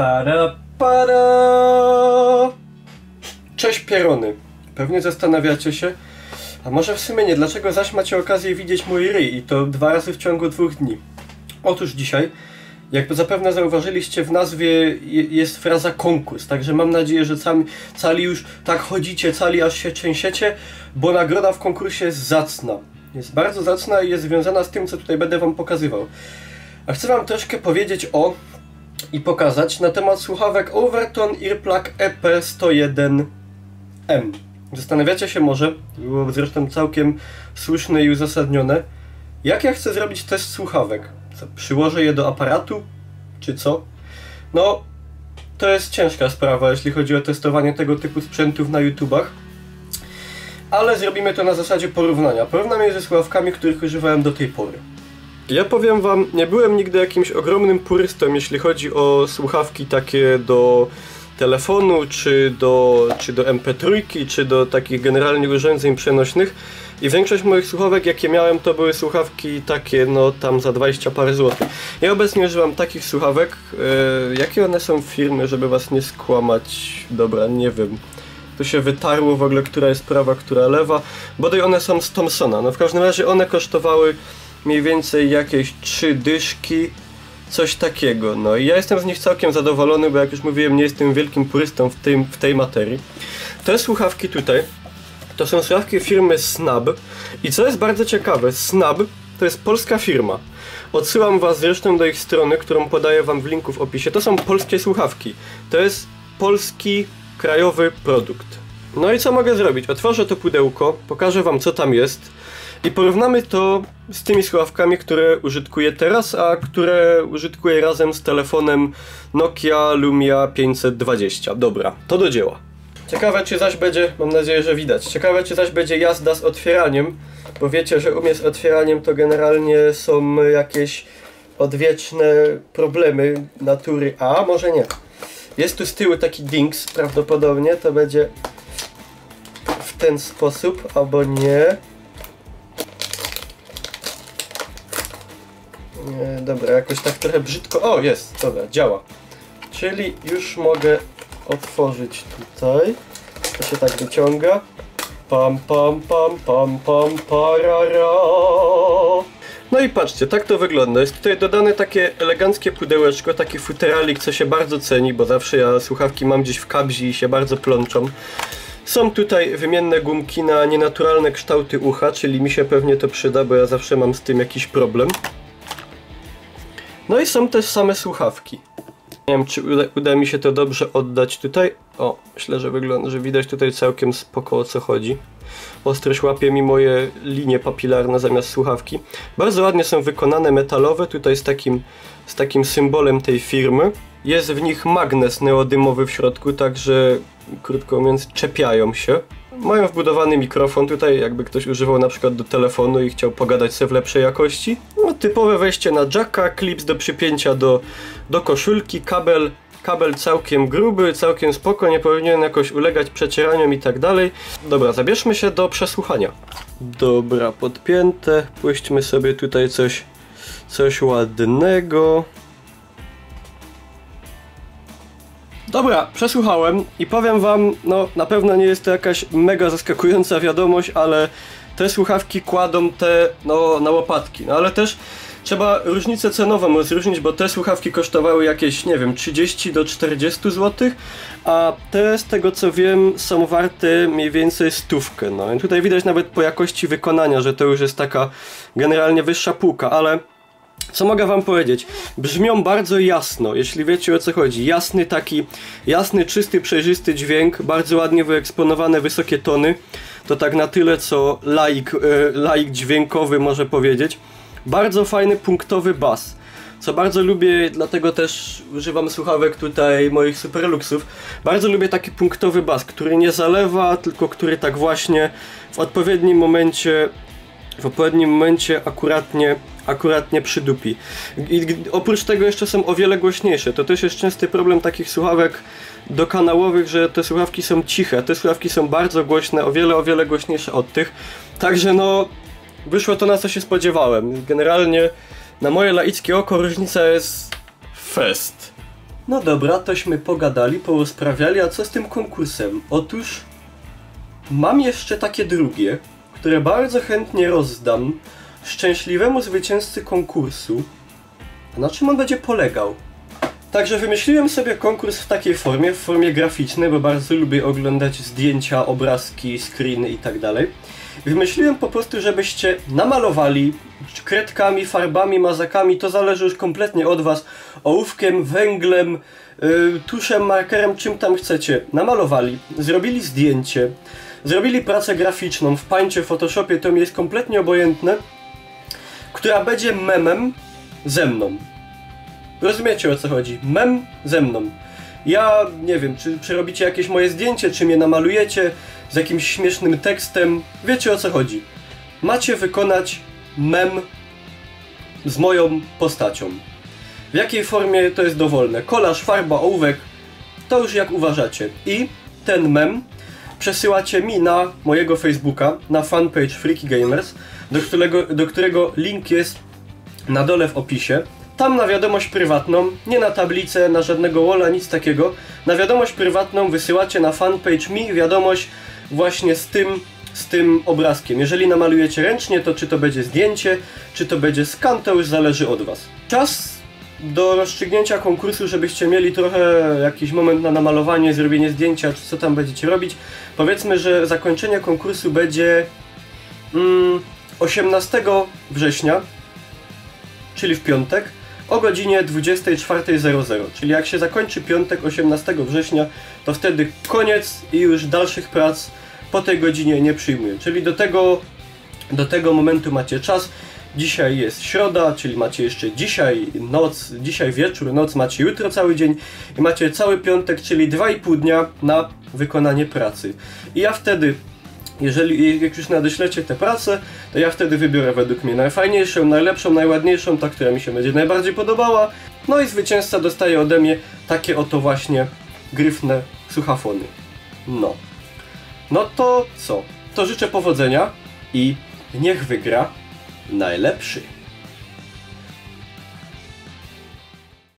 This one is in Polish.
Para, para. Cześć pierony. Pewnie zastanawiacie się, a może w sumie nie, dlaczego zaś macie okazję widzieć mój ryj i to dwa razy w ciągu dwóch dni? Otóż dzisiaj, jak zapewne zauważyliście, w nazwie je- jest fraza konkurs, także mam nadzieję, że cali, cali już tak chodzicie, cali aż się trzęsiecie, bo nagroda w konkursie jest zacna. Jest bardzo zacna i jest związana z tym, co tutaj będę wam pokazywał. A chcę wam troszkę powiedzieć o i pokazać na temat słuchawek Overton Earplug E EP101M. Zastanawiacie się może, było zresztą całkiem słuszne i uzasadnione, jak ja chcę zrobić test słuchawek? Co, przyłożę je do aparatu? Czy co? No, to jest ciężka sprawa, jeśli chodzi o testowanie tego typu sprzętów na YouTubach. Ale zrobimy to na zasadzie porównania. Porównam je ze słuchawkami, których używałem do tej pory. Ja powiem wam, nie byłem nigdy jakimś ogromnym purystą, jeśli chodzi o słuchawki takie do telefonu, czy do, czy do MP3, czy do takich generalnie urządzeń przenośnych. I większość moich słuchawek, jakie miałem, to były słuchawki takie, no tam za 20 parę złotych. Ja obecnie używam takich słuchawek. E, jakie one są firmy, żeby was nie skłamać? Dobra, nie wiem. Tu się wytarło w ogóle, która jest prawa, która lewa. Bodaj one są z Thomsona. No w każdym razie one kosztowały mniej więcej jakieś trzy dyszki, coś takiego. No i ja jestem z nich całkiem zadowolony, bo jak już mówiłem, nie jestem wielkim purystą w, tym, w tej materii. Te słuchawki tutaj to są słuchawki firmy Snab i co jest bardzo ciekawe, Snab to jest polska firma. Odsyłam was zresztą do ich strony, którą podaję wam w linku w opisie. To są polskie słuchawki. To jest polski, krajowy produkt. No i co mogę zrobić? Otworzę to pudełko, pokażę wam co tam jest i porównamy to z tymi słuchawkami, które użytkuję teraz, a które użytkuję razem z telefonem Nokia Lumia 520. Dobra, to do dzieła. Ciekawe czy zaś będzie, mam nadzieję, że widać, ciekawe czy zaś będzie jazda z otwieraniem, bo wiecie, że u mnie z otwieraniem to generalnie są jakieś odwieczne problemy natury A, może nie. Jest tu z tyłu taki dings, prawdopodobnie to będzie w ten sposób, albo nie. Dobra, jakoś tak trochę brzydko. O, jest, dobra, działa. Czyli już mogę otworzyć tutaj. To się tak wyciąga. Pam, pam, pam, pam, pam, parara. No i patrzcie, tak to wygląda. Jest tutaj dodane takie eleganckie pudełeczko, taki futeralik, co się bardzo ceni, bo zawsze ja słuchawki mam gdzieś w kabzi i się bardzo plączą. Są tutaj wymienne gumki na nienaturalne kształty ucha, czyli mi się pewnie to przyda, bo ja zawsze mam z tym jakiś problem. No i są też same słuchawki. Nie wiem, czy uda, uda mi się to dobrze oddać tutaj. O, myślę, że wygląda, że widać tutaj całkiem spoko o co chodzi. Ostrość łapie mi moje linie papilarne zamiast słuchawki. Bardzo ładnie są wykonane, metalowe, tutaj z takim, z takim symbolem tej firmy. Jest w nich magnes neodymowy w środku, także krótko mówiąc czepiają się. Mają wbudowany mikrofon tutaj, jakby ktoś używał na przykład do telefonu i chciał pogadać sobie w lepszej jakości. No, typowe wejście na jacka, klips do przypięcia do, do koszulki, kabel, kabel całkiem gruby, całkiem spoko, nie powinien jakoś ulegać przecieraniom i tak dalej. Dobra, zabierzmy się do przesłuchania. Dobra, podpięte, puśćmy sobie tutaj coś, coś ładnego. Dobra, przesłuchałem i powiem wam, no na pewno nie jest to jakaś mega zaskakująca wiadomość, ale te słuchawki kładą te no, na łopatki. No ale też trzeba różnicę cenową rozróżnić, bo te słuchawki kosztowały jakieś, nie wiem, 30 do 40 zł, a te z tego co wiem są warte mniej więcej stówkę. No i tutaj widać nawet po jakości wykonania, że to już jest taka generalnie wyższa półka, ale co mogę wam powiedzieć? Brzmią bardzo jasno, jeśli wiecie o co chodzi. Jasny taki, jasny, czysty, przejrzysty dźwięk, bardzo ładnie wyeksponowane wysokie tony. To tak na tyle, co laik, e, laik dźwiękowy może powiedzieć. Bardzo fajny, punktowy bas. Co bardzo lubię, dlatego też używam słuchawek tutaj moich superluxów. Bardzo lubię taki punktowy bas, który nie zalewa, tylko który tak właśnie w odpowiednim momencie w odpowiednim momencie akuratnie, akuratnie przydupi. I oprócz tego jeszcze są o wiele głośniejsze. To też jest częsty problem takich słuchawek dokanałowych, że te słuchawki są ciche. Te słuchawki są bardzo głośne, o wiele, o wiele głośniejsze od tych. Także no, wyszło to na co się spodziewałem. Generalnie na moje laickie oko różnica jest fest. No dobra, tośmy pogadali, porozprawiali, a co z tym konkursem? Otóż mam jeszcze takie drugie, które bardzo chętnie rozdam szczęśliwemu zwycięzcy konkursu. Na czym on będzie polegał? Także wymyśliłem sobie konkurs w takiej formie, w formie graficznej, bo bardzo lubię oglądać zdjęcia, obrazki, screeny i tak. Wymyśliłem po prostu, żebyście namalowali kredkami, farbami, mazakami, to zależy już kompletnie od Was, ołówkiem, węglem, yy, tuszem, markerem, czym tam chcecie. Namalowali, zrobili zdjęcie, zrobili pracę graficzną w Paincie, Photoshopie, to mi jest kompletnie obojętne, która będzie memem ze mną. Rozumiecie o co chodzi? Mem ze mną. Ja nie wiem, czy przerobicie jakieś moje zdjęcie, czy mnie namalujecie z jakimś śmiesznym tekstem. Wiecie o co chodzi. Macie wykonać mem z moją postacią. W jakiej formie to jest dowolne. Kolaż, farba, ołówek, to już jak uważacie. I ten mem przesyłacie mi na mojego Facebooka, na fanpage Freaky Gamers, do którego, do którego link jest na dole w opisie. Tam na wiadomość prywatną, nie na tablicę, na żadnego walla, nic takiego. Na wiadomość prywatną wysyłacie na fanpage mi wiadomość właśnie z tym, z tym obrazkiem. Jeżeli namalujecie ręcznie, to czy to będzie zdjęcie, czy to będzie skan, to już zależy od Was. Czas do rozstrzygnięcia konkursu, żebyście mieli trochę jakiś moment na namalowanie, zrobienie zdjęcia, czy co tam będziecie robić. Powiedzmy, że zakończenie konkursu będzie mm, 18 września, czyli w piątek o godzinie 24.00. Czyli jak się zakończy piątek 18 września, to wtedy koniec i już dalszych prac po tej godzinie nie przyjmuję. Czyli do tego, do tego momentu macie czas. Dzisiaj jest środa, czyli macie jeszcze dzisiaj noc, dzisiaj wieczór, noc, macie jutro cały dzień i macie cały piątek, czyli 2,5 dnia na wykonanie pracy. I ja wtedy jeżeli jak już nadeślecie tę pracę, to ja wtedy wybiorę według mnie najfajniejszą, najlepszą, najładniejszą, ta, która mi się będzie najbardziej podobała. No i zwycięzca dostaje ode mnie takie oto właśnie gryfne słuchafony. No. No to co? To życzę powodzenia i niech wygra najlepszy.